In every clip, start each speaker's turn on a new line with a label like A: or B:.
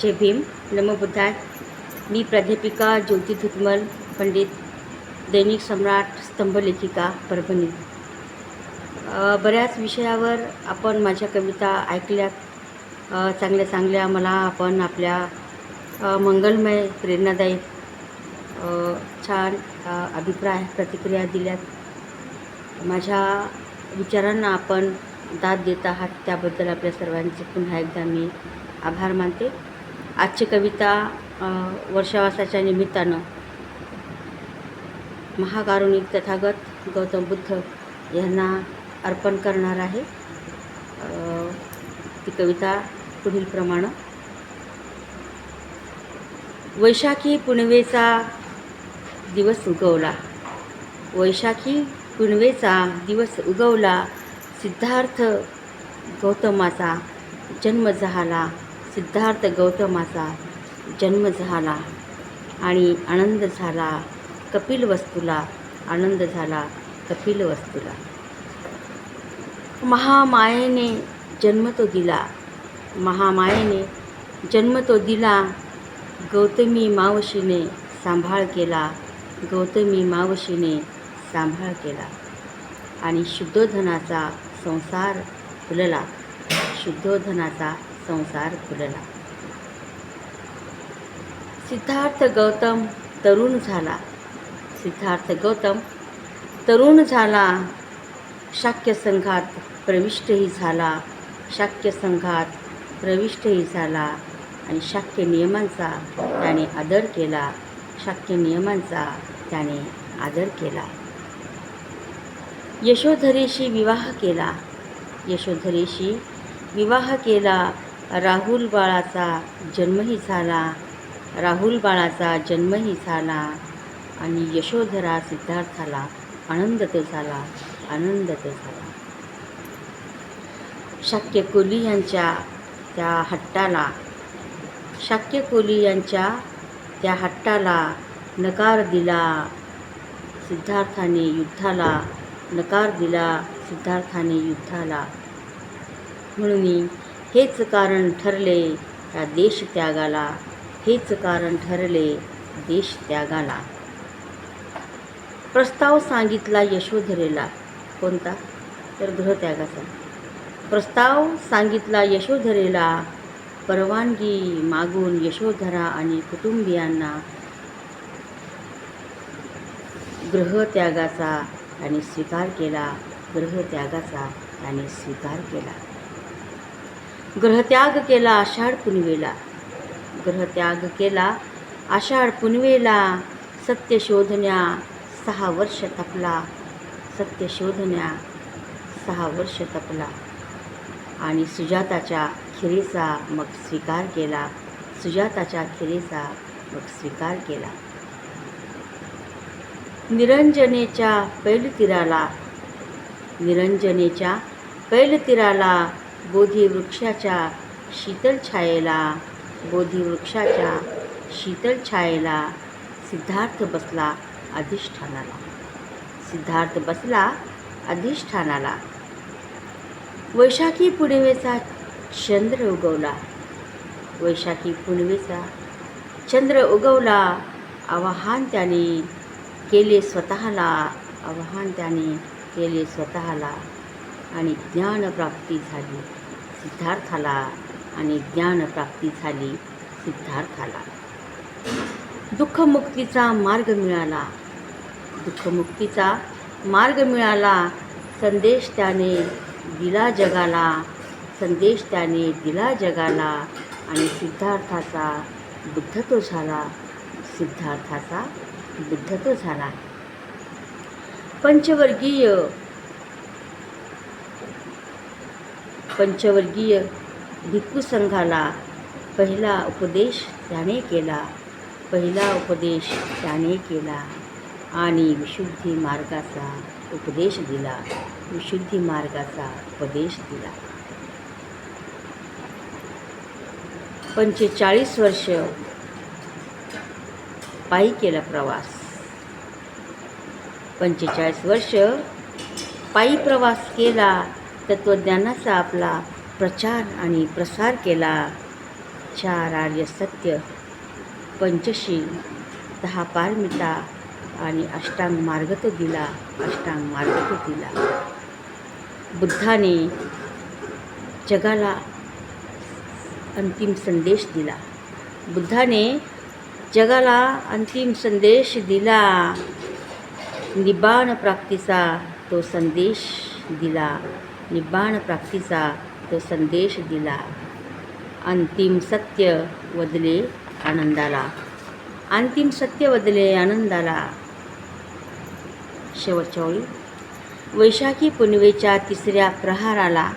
A: जय भीम नमो बुद्धाय. मी प्राध्यापिका ज्योती धुतमल पंडित दैनिक सम्राट स्तंभलेखिका परभणी. बऱ्याच विषयावर आपण माझ्या कविता ऐकल्यात चांगल्या चांगल्या मला आपण आपल्या मंगलमय प्रेरणादायी छान अभिप्राय प्रतिक्रिया दिल्यात. माझ्या विचारांना आपण दाद देत आहात त्याबद्दल आपल्या सर्वांचे पुन्हा एकदा मी आभार मानते. आजची कविता वर्षावासाच्या निमित्तानं. महाकारुणिक तथागत गौतम बुद्ध यांना अर्पण करणार आहे. ती कविता पुढीलप्रमाणे वैशाखी पुणवेचा दिवस उगवला. वैशाखी पुणवेचा दिवस उगवला. सिद्धार्थ गौतमाचा जन्म झाला. सिद्धार्थ गौतमाचा जन्म झाला आणि आनंद झाला कपिल वस्तूला आनंद झाला कपिल वस्तूला. महामायेने जन्म तो दिला. महामायेने जन्म तो दिला. गौतमी मावशीने सांभाळ केला. गौतमी मावशीने सांभाळ केला. आणि शुद्धोधनाचा संसार फुलला शुद्धोधनाचा संसार फुलला सिद्धार्थ गौतम तरुण झाला. सिद्धार्थ गौतम तरुण झाला. शाक्य संघात प्रविष्टही झाला. शाक्य संघात प्रविष्टही झाला आणि शाक्य नियमांचा त्याने आदर केला. शाक्य नियमांचा त्याने आदर केला. यशोधरेशी विवाह केला. यशोधरेशी विवाह केला. राहुल बाळाचा जन्मही झाला. राहुल बाळाचा जन्मही झाला. आणि यशोधरा सिद्धार्थाला आनंद तो झाला. आनंद तो झाला. शाक्य कोली यांच्या त्या हट्टाला शाक्य कोली यांच्या त्या हट्टाला नकार दिला सिद्धार्थाने युद्धाला नकार दिला सिद्धार्थाने युद्धाला. म्हणून हेच कारण ठरले त्या देशत्यागाला. हेच कारण ठरले देशत्यागाला. प्रस्ताव सांगितला यशोधरेला. कोणता? तर गृहत्यागाचा. प्रस्ताव सांगितला यशोधरेला. परवानगी मागून यशोधरा आणि कुटुंबियांना गृहत्यागाचा त्याने स्वीकार केला. गृहत्यागाचा त्याने स्वीकार केला. ग्रहत्याग केला आषाढ पुनवेला. ग्रहत्याग केला आषाढ पुनवेला. सत्य शोधण्या सहा वर्ष तपला. सत्य शोधण्या सहा वर्ष तपला. आणि सुजाताच्या खिरीचा मग स्वीकार केला. सुजाताच्या खिरीचा मग स्वीकार केला. निरंजनेच्या पैलतीराला निरंजनेच्या बोधी वृक्षाच्या शीतल छायेला बोधिवृक्षाच्या शीतल छायेला सिद्धार्थ बसला अधिष्ठानाला. सिद्धार्थ बसला अधिष्ठानाला. वैशाखी पुणिमेचा चंद्र उगवला. वैशाखी पुणिमेचा चंद्र उगवला. आवाहन त्याने केले स्वतःला आवाहन त्याने केले स्वतःला आणि ज्ञानप्राप्ती झाली. सिद्धार्थाला आणि ज्ञानप्राप्ती झाली सिद्धार्थाला. दुःखमुक्तीचा मार्ग मिळाला. दुःखमुक्तीचा मार्ग मिळाला. संदेश त्याने दिला जगाला. संदेश त्याने दिला जगाला. आणि सिद्धार्थाचा बुद्धत्व झाला. सिद्धार्थाचा बुद्धत्व झाला. पंचवर्गीय पंचवर्गीय भिक्खू संघाला पहिला उपदेश त्याने केला. पहिला उपदेश त्याने केला आणि विशुद्धी मार्गाचा उपदेश दिला. विशुद्धी मार्गाचा उपदेश दिला. पंचेचाळीस वर्ष पायी केला प्रवास. पंचेचाळीस वर्ष पायी प्रवास केला. तत्त्वज्ञानाचा आपला प्रचार आणि प्रसार केला. चार आर्य सत्य पंचशील दहा पारमिता आणि अष्टांग मार्ग तो दिला अष्टांग मार्ग तो दिला. बुद्धाने जगाला अंतिम संदेश दिला. बुद्धाने जगाला अंतिम संदेश दिला. निबाण प्राप्तीचा तो संदेश दिला. निबाण प्राप्तीचा तो संदेश दिला. अंतिम सत्य वदले आनंदाला. अंतिम सत्य वदले आनंदाला. शेवटच्या ओळी वैशाखी पुनवेच्या तिसऱ्या प्रहाराला.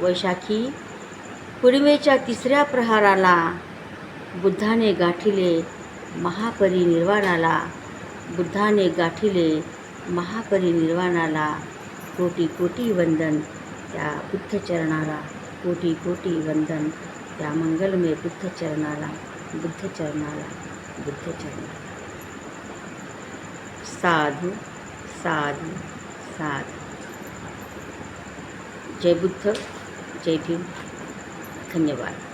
A: वैशाखी पुनवेच्या तिसऱ्या प्रहाराला बुद्धाने गाठिले महापरिनिर्वाणाला. बुद्धाने गाठिले महापरिनिर्वाणाला. कोटी कोटी वंदन. त्या बुद्धचरणाला कोटी कोटी वंदन. त्या मंगलमय बुद्धचरणाला बुद्धचरणाला बुद्धचरणाला. साधू साधू साधू. जय बुद्ध जय भीम. धन्यवाद.